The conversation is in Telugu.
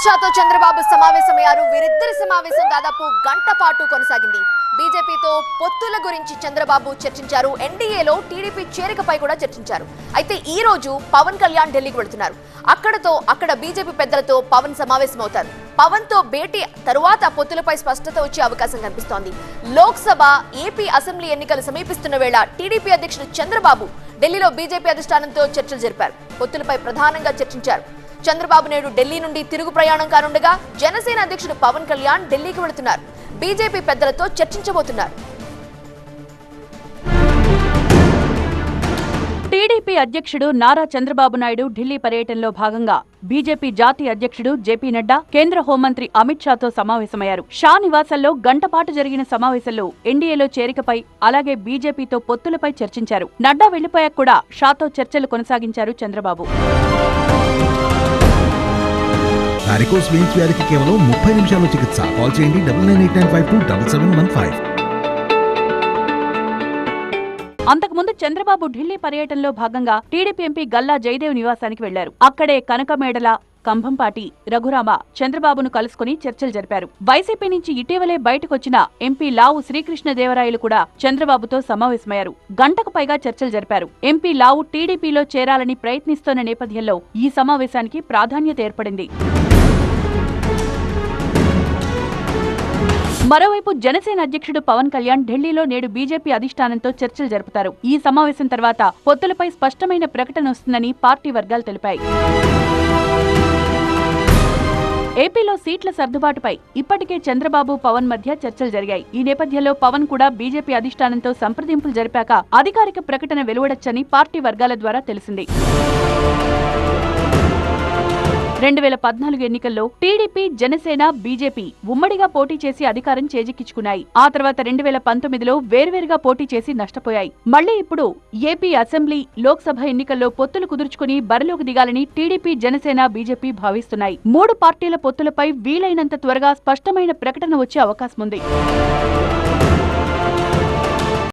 అమిత్ షాతో చంద్రబాబు సమావేశమయ్యారు వీరిద్దరి సమావేశం దాదాపు గంట పాటు కొనసాగింది. బీజేపీతో పొత్తుల గురించి చంద్రబాబు చర్చించారు. ఎన్డీఏలో టీడీపీ చేరికపై కూడా చర్చించారు. అయితే ఈ రోజు పవన్ కళ్యాణ్ ఢిల్లీకి వెళుతున్నారు. అక్కడతో అక్కడ బీజేపీ పెద్దలతో పవన్ సమావేశమవుతారు. పవన్తో భేటీ తరువాత పొత్తులపై స్పష్టత వచ్చే అవకాశం కనిపిస్తోంది. లోక్సభ ఏపీ అసెంబ్లీ ఎన్నికలు సమీపిస్తున్న వేళ టీడీపీ అధ్యక్షుడు చంద్రబాబు ఢిల్లీలో బీజేపీ అధిష్టానంతో చర్చలు జరిపారు. పొత్తులపై ప్రధానంగా చర్చించారు. చంద్రబాబు నాయుడు ఢిల్లీ నుండి తిరుగు ప్రయాణం కానుండగా జనసేన అధ్యక్షుడు పవన్ కళ్యాణ్ ఢిల్లీకి వెళుతున్నారు. బీజేపీ పెద్దలతో చర్చించబోతున్నారు. టీడీపీ అధ్యక్షుడు నారా చంద్రబాబు నాయుడు ఢిల్లీ పర్యటనలో భాగంగా బీజేపీ జాతీయ అధ్యక్షుడు జేపీ నడ్డా కేంద్ర హోంమంత్రి అమిత్ షాతో సమావేశమయ్యారు. షా నివాసంలో గంటపాటు జరిగిన సమావేశంలో ఎన్డీఏలో చేరికపై అలాగే బీజేపీతో పొత్తులపై చర్చించారు. నడ్డా వెళ్ళిపోయాక కూడా షాతో చర్చలు కొనసాగించారు చంద్రబాబు. వారికోస్ వెయిన్స్ వ్యాధికి కేవలం ముప్పై నిమిషాల్లో చికిత్స. కాల్ చేయండి double nine eight nine five two double seven one five. అంతకుముందు చంద్రబాబు ఢిల్లీ పర్యటనలో భాగంగా టీడీపీ ఎంపీ గల్లా జయదేవ్ నివాసానికి వెళ్ళారు. అక్కడే కనకమేడల కంభంపాటి రఘురామ చంద్రబాబును కలుసుకుని చర్చలు జరిపారు. వైసీపీ నుంచి ఇటీవలే బయటకొచ్చిన ఎంపీ లావు శ్రీకృష్ణదేవరాయలు కూడా చంద్రబాబుతో సమావేశమయ్యారు. గంటకు పైగా చర్చలు జరిపారు. ఎంపీ లావు టీడీపీలో చేరాలని ప్రయత్నిస్తోన్న నేపథ్యంలో ఈ సమావేశానికి ప్రాధాన్యత ఏర్పడింది. మరోవైపు జనసేన అధ్యక్షుడు పవన్ కళ్యాణ్ ఢిల్లీలో నేడు బీజేపీ అధిష్టానంతో చర్చలు జరుపుతారు. ఈ సమావేశం తర్వాత పొత్తులపై స్పష్టమైన ప్రకటన వస్తుందని పార్టీ వర్గాలు తెలిపాయి. ఏపీలో సీట్ల సర్దుబాటుపై ఇప్పటికే చంద్రబాబు పవన్ మధ్య చర్చలు జరిగాయి. ఈ నేపథ్యంలో పవన్ కూడా బీజేపీ అధిష్టానంతో సంప్రదింపులు జరిపాక అధికారిక ప్రకటన వెలువడొచ్చని పార్టీ వర్గాల ద్వారా తెలిసింది. రెండు వేల పద్నాలుగు ఎన్నికల్లో టీడీపీ జనసేన బీజేపీ ఉమ్మడిగా పోటీ చేసి అధికారం చేజిక్కించుకున్నాయి. ఆ తర్వాత రెండు వేల పంతొమ్మిదిలో వేర్వేరుగా పోటీ చేసి నష్టపోయాయి. మళ్ళీ ఇప్పుడు ఏపీ అసెంబ్లీ లోక్సభ ఎన్నికల్లో పొత్తులు కుదుర్చుకుని బరిలోకి దిగాలని టీడీపీ జనసేన బీజేపీ భావిస్తున్నాయి. మూడు పార్టీల పొత్తులపై వీలైనంత త్వరగా స్పష్టమైన ప్రకటన వచ్చే అవకాశం ఉంది